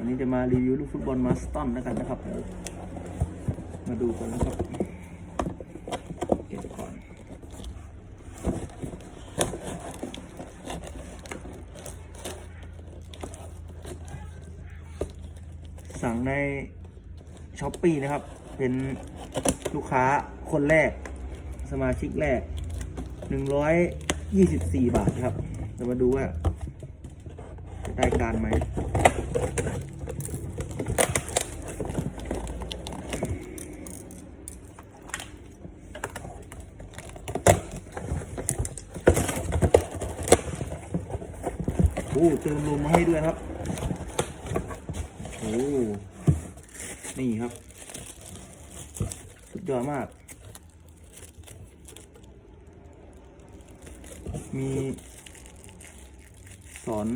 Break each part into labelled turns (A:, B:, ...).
A: วันนี้จะมารีวิวลูกฟุตบอลมาสตันแล้วกันนะครับ มาดูกันนะครับ เก็บก่อน สั่งในช้อปปีนะครับ เป็นลูกค้าคนแรก สมาชิกแรก 124 บาทครับ จะมาดูว่าจะได้การไหม อ้เติมลมมาให้ด้วยครับโอ้นี่ครับ สุดยอดมาก มีสอน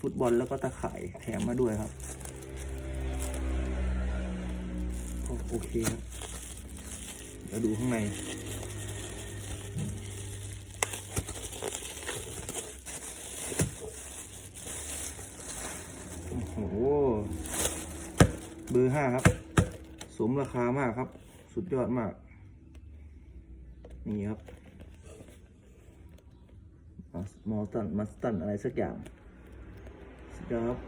A: ฟุตบอลแล้วก็ตะข่ายแถมมาด้วยครับ โอเคครับเดี๋ยวดูข้างใน โอ้โห เบอร์ห้าครับ สมราคามากครับ สุดยอดมาก นี่ครับมอสตันมัสตันอะไรสักอย่างสุดยอดครับ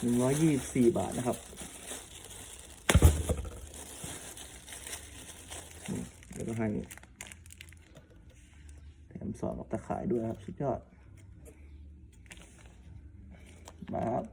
A: หนึ่งร้อยยี่สี่บาทนะครับนี่แล้วก็ให้แถมสอนกับตะข่ายด้วยครับ สุดยอด Map.